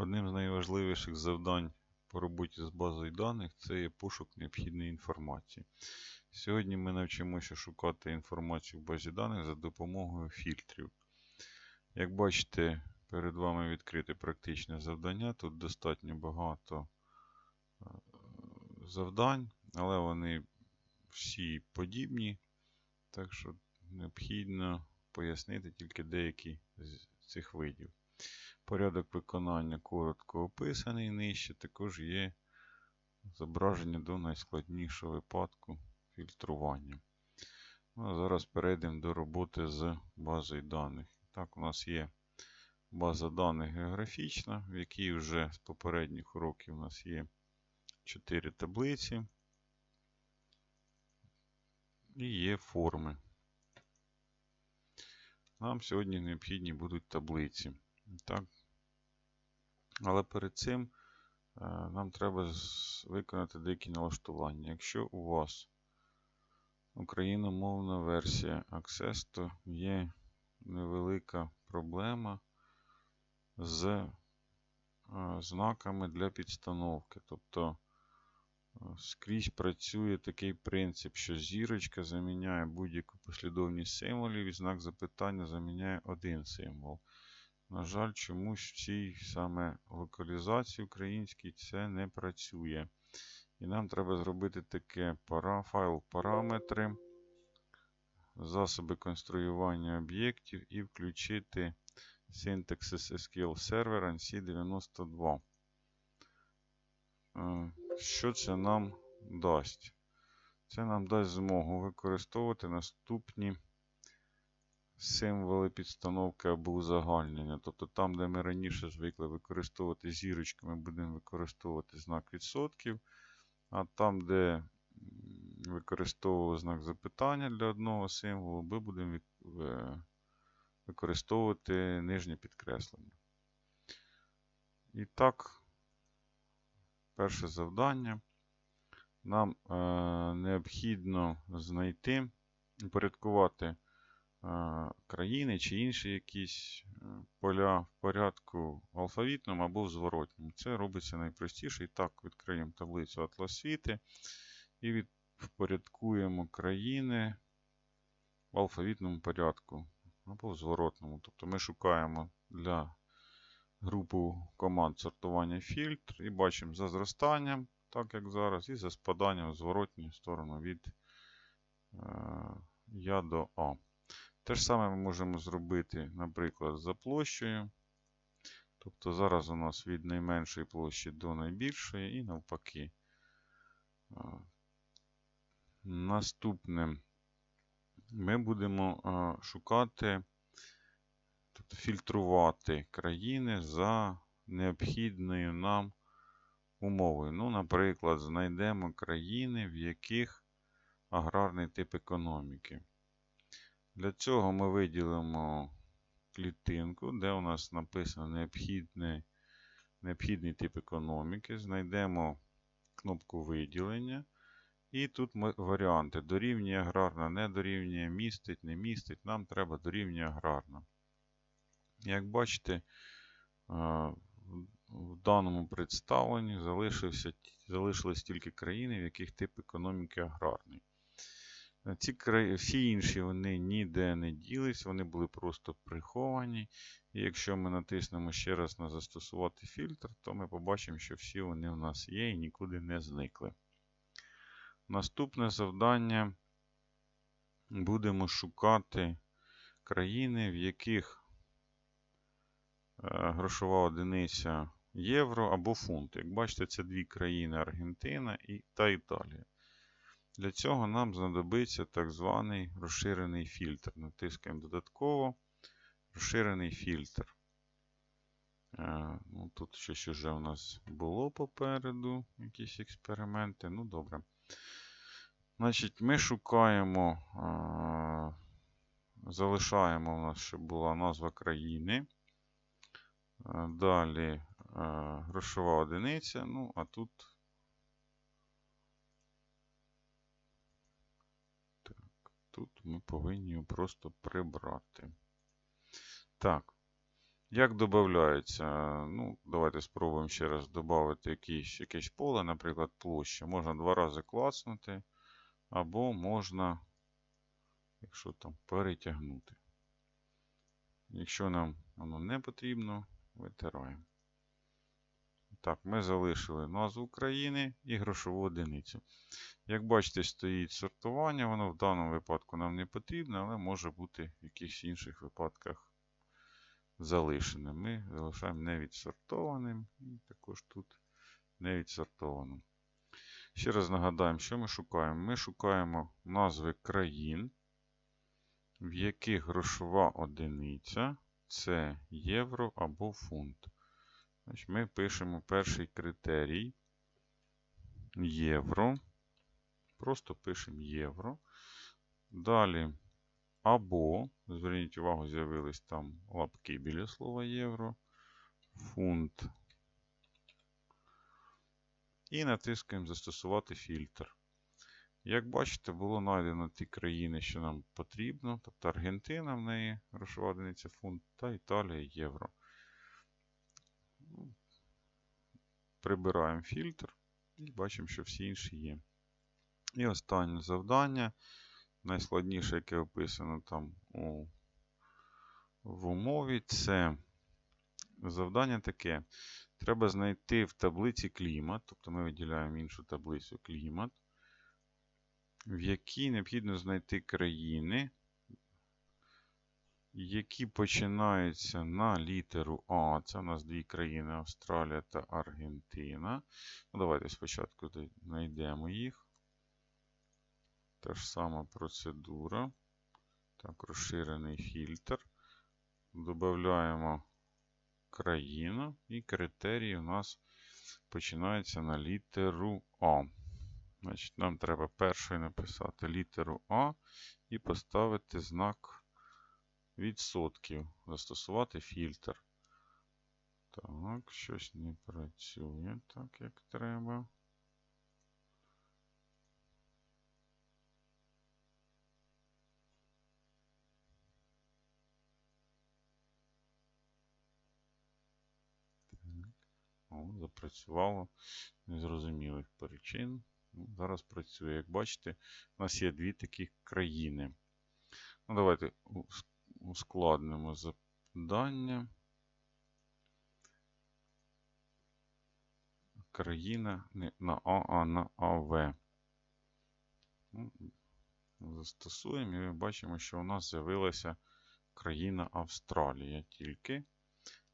Одним з найважливіших завдань по роботі з базою даних це є пошук необхідної інформації. Сьогодні ми навчимося шукати інформацію в базі даних за допомогою фільтрів. Як бачите, перед вами відкрите практичне завдання. Тут достатньо багато е, завдань, але вони всі подібні, так що необхідно пояснити тільки деякі з цих видів. Порядок виконання коротко описаний нижче, також є зображення до найскладнішого випадку фільтрування. Ну, а зараз перейдемо до роботи з базою даних. Так, у нас є база даних географічна, в якій вже з попередніх уроків у нас є 4 таблиці і є форми. Нам сьогодні необхідні будуть таблиці. Так. Але перед цим е, нам треба виконати деякі налаштування. Якщо у вас україномовна версія Access, то є невелика проблема з е, знаками для підстановки. Тобто е, скрізь працює такий принцип, що зірочка заміняє будь-яку послідовність символів і знак запитання заміняє один символ. На жаль, чомусь в цій саме локалізації українській це не працює. І нам треба зробити таке пара, файл параметри, засоби конструювання об'єктів і включити Syntaxis SQL Server NC92. Е, що це нам дасть? Це нам дасть змогу використовувати наступні символи підстановки або узагальнення. Тобто там, де ми раніше звикли використовувати зірочки, ми будемо використовувати знак відсотків. А там, де використовували знак запитання для одного символу, ми будемо е, використовувати нижнє підкреслення. І так, перше завдання. Нам е, необхідно знайти, упорядкувати країни чи інші якісь е, поля в порядку алфавітному або в зворотньому. Це робиться найпростіше. І так, відкриємо таблицю Атлас світи і впорядкуємо країни в алфавітному порядку або в зворотному. Тобто ми шукаємо для групу команд сортування фільтр і бачимо за зростанням, так як зараз, і за спаданням в зворотню сторону від е, Я до А. Те ж саме ми можемо зробити, наприклад, за площею. Тобто зараз у нас від найменшої площі до найбільшої і навпаки. Наступне ми будемо шукати, тобто фільтрувати країни за необхідною нам умовою. Ну, Наприклад, знайдемо країни, в яких аграрний тип економіки. Для цього ми виділимо клітинку, де у нас написано необхідний, необхідний тип економіки. Знайдемо кнопку виділення. І тут варіанти. Дорівнює аграрна, не дорівнює, містить, не містить. Нам треба дорівнює аграрна. Як бачите, в даному представленні залишились тільки країни, в яких тип економіки аграрний. Ці Всі інші вони ніде не ділись, вони були просто приховані. І якщо ми натиснемо ще раз на застосувати фільтр, то ми побачимо, що всі вони у нас є і нікуди не зникли. Наступне завдання будемо шукати країни, в яких е, грошова одиниця євро або фунт. Як бачите, це дві країни Аргентина та Італія. Для цього нам знадобиться так званий розширений фільтр. Натискаємо додатково розширений фільтр. Е, ну, Тут щось вже у нас було попереду, якісь експерименти. Ну, добре. Значить, ми шукаємо, е, залишаємо у нас, щоб була назва країни. Е, далі грошова одиниця. Ну, а тут Тут ми повинні його просто прибрати. Так. Як додається? Ну, давайте спробуємо ще раз додати якісь, якесь поле, наприклад, площа. Можна два рази клацнути, або можна, якщо там, перетягнути. Якщо нам воно не потрібно, витираємо. Так, ми залишили назву країни і грошову одиницю. Як бачите, стоїть сортування, воно в даному випадку нам не потрібно, але може бути в якихось інших випадках залишеним. Ми залишаємо невідсортованим і також тут невідсортованим. Ще раз нагадаємо, що ми шукаємо. Ми шукаємо назви країн, в яких грошова одиниця це євро або фунт. Значить, Ми пишемо перший критерій євро. Просто пишемо євро. Далі або, зверніть увагу, з'явились там лапки біля слова євро, фунт. І натискаємо Застосувати фільтр. Як бачите, було знайдено ті країни, що нам потрібно. Тобто Аргентина в неї грошова одиниця фунт та Італія євро. Прибираємо фільтр і бачимо, що всі інші є. І останнє завдання. Найскладніше, яке описано там у, в умові, це завдання таке. Треба знайти в таблиці клімат, тобто ми виділяємо іншу таблицю клімат, в якій необхідно знайти країни, які починаються на літеру А. Це у нас дві країни Австралія та Аргентина. Ну, Давайте спочатку знайдемо їх. Та ж сама процедура. Так, розширений фільтр. Додаємо країну і критерії у нас починаються на літеру А. Значить, Нам треба першою написати літеру А і поставити знак відсотків. Застосувати фільтр. Так, щось не працює так, як треба. О, запрацювало незрозумілих причин. Ну, Зараз працює. Як бачите, у нас є дві такі країни. Ну, Давайте ускладнимо завдання. Країна не на А, а на АВ. Ну, Застосуємо і ми бачимо, що у нас з'явилася країна Австралія тільки.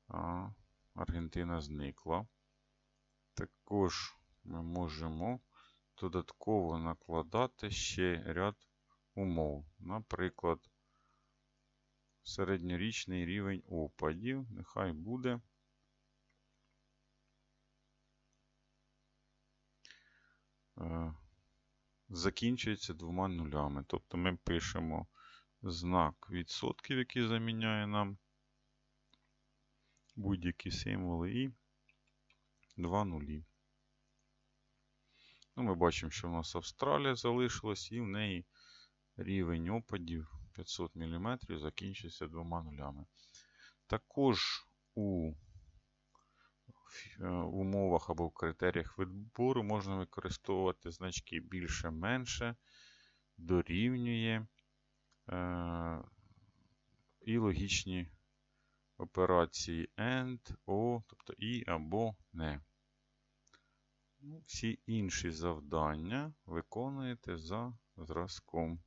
А Аргентина зникла. Також ми можемо додатково накладати ще ряд умов. Наприклад, середньорічний рівень опадів. Нехай буде. Е, закінчується двома нулями. Тобто ми пишемо знак відсотків, який заміняє нам будь-які символи і два нулі. Ну, Ми бачимо, що в нас Австралія залишилась, і в неї рівень опадів 500 мм закінчився двома нулями. Також у в умовах або в критеріях відбору можна використовувати значки більше-менше, дорівнює е, і логічні операції AND, O, тобто і або не. Ну, всі інші завдання виконуєте за зразком.